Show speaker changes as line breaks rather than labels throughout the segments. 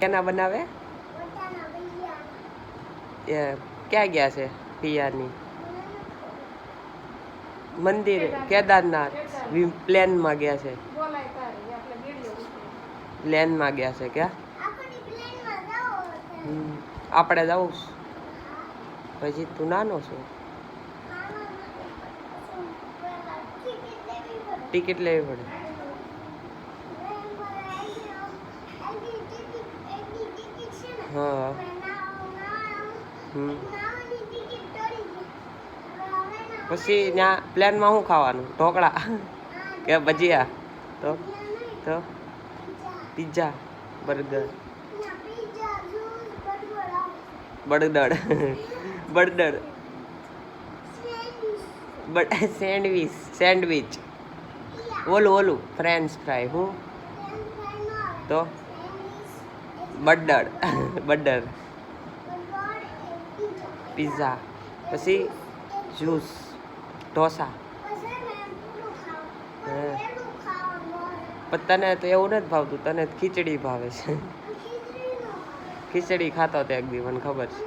કેના બનાવે? ક્યાં ગયા છે પિયાની મંદિર કેદારનાથ પ્લેનમાં ગયા છે. પ્લેનમાં ગયા છે ક્યાં. આપણે જવું પછી તું નાનો છું? ટિકિટ લેવી પડે. હા. પછી ત્યાં પ્લેનમાં શું ખાવાનું? ઢોકળા. કે ભજીયા? તો? તો? Pizza, burger. બળદડ બળદડ બટ સેન્ડવીચ સેન્ડવીચ. ઓલું ઓલું. ફ્રેન્ચ ફ્રાય, હું? તો? Butter butter pizza. પછી જ્યુસ. ઢોસા. પણ તને તો એવું નથી ભાવતું. તને ખીચડી ભાવે છે. ખીચડી ખાતો તે એક દી મને ખબર છે.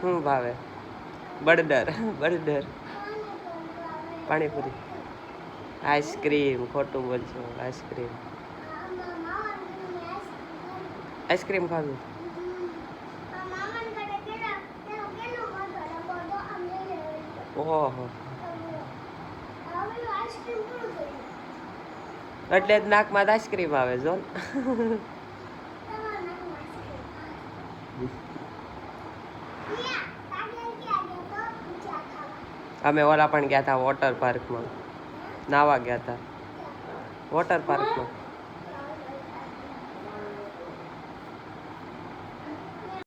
શું ભાવે?
બર્ડર બળદર. પાણીપુરી. આઈસ્ક્રીમ ખોટું બોલશો આઈસ્ક્રીમ. આઈસ્ક્રીમ ખાવી. ઓહો. એટલે જ નાકમાં જ આઈસ્ક્રીમ આવે જો ને. અમે ઓલા પણ ગયા હતા વોટર પાર્કમાં નાવા ગયા હતા વોટર પાર્કમાં